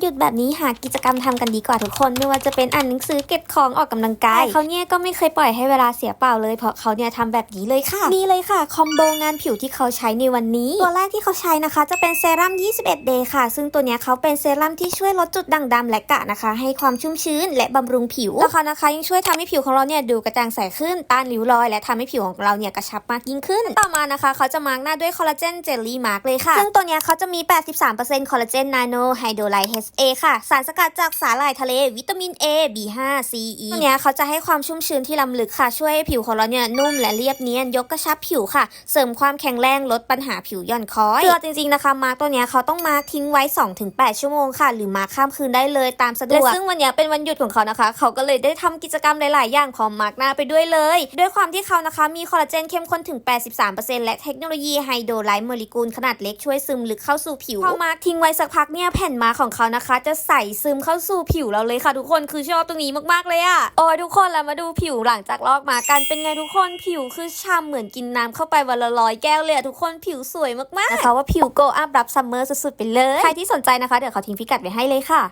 หยุดแบบนี้หากิจกรรมทำกันดีกว่าทุกคน ไม่ว่าจะเป็นอ่านหนังสือเก็บของออกกำลังกายเขาเนี่ยก็ไม่เคยปล่อยให้เวลาเสียเปล่าเลย เพราะเขาเนี่ยทำแบบนี้เลยค่ะนี่เลยค่ะคอมโบงานผิวที่เขาใช้ในวันนี้ ตัวแรกที่เขาใช้นะคะ จะเป็นเซรั่ม 21 day ค่ะ ซึ่งตัวเนี้ยเขาเป็นเซรั่มที่ช่วยลดจุดด่างดำและกระนะคะ ให้ความชุ่มชื้นและบำรุงผิวแล้วเขานะคะ ยังช่วยทำให้ผิวของเราเนี่ยดูกระจ่างใสขึ้นต้านริ้วรอย และทำให้ผิวของเราเนี่ยกระชับมากยิ่งขึ้น ต่อมานะคะ เขาจะมาร์กหน้าด้วยคอลลาเจนเจลลี่มาร์กเลยค่ะซึ่งตัวเนี้ยเขาจะมี 83%คอลลาเจนนาโนไฮโดรไลท์ HA ค่ะ สารสกัดจากสาหร่ายทะเลวิตามิน A B5 C E ตัวเนี้ยเขาจะให้ความชุ่มชื้นที่ล้ำลึกค่ะ ช่วยให้ผิวของเราเนี่ยนุ่มและเรียบเนียน ยกกระชับผิวค่ะ เสริมความแข็งแรงลดปัญหาผิวหย่อนคล้อยคือเอจริงๆนะคะมาร์กตัวเนี้ยเขาต้องมาร์กทิ้งไว้ 2-8 ชั่วโมงค่ะ หรือมาร์กข้ามคืนได้เลยตามสะดวกและซึ่งวันเนี้ยเป็นวันหยุดของเขานะคะ เขาก็เลยได้ทำกิจกรรมหลายๆ อย่างพร้อมมาร์กหน้าไปด้วยเลย ด้วยความที่เขานะคะมีคอลลาเจนเข้มข้นถึง 83%และเทคโนโลยีไฮโดรไลท์โมเลกุลขนาดเล็กช่วยซึมลึกเข้าสู่ผิวพอมาร์กทิ้งไว้สักพักเนี่ยแผ่นมาร์กของเขานะคะ จะใส่ซึมเข้าสู่ผิวเราเลยค่ะทุกคนคือชอบตรงนี้มากๆเลยอะโอ้ยทุกคนแล้วมาดูผิวหลังจากลอกมากันเป็นไงทุกคนผิวคือช่ำเหมือนกินน้ำเข้าไปวันละร้อยแก้วเลยอะทุกคนผิวสวยมากๆนะคะว่าผิวโกอัพรับซัมเมอร์สุดๆไปเลย ใครที่สนใจนะคะเดี๋ยวเขาทิ้งพิกัดไว้ให้เลยค่ะ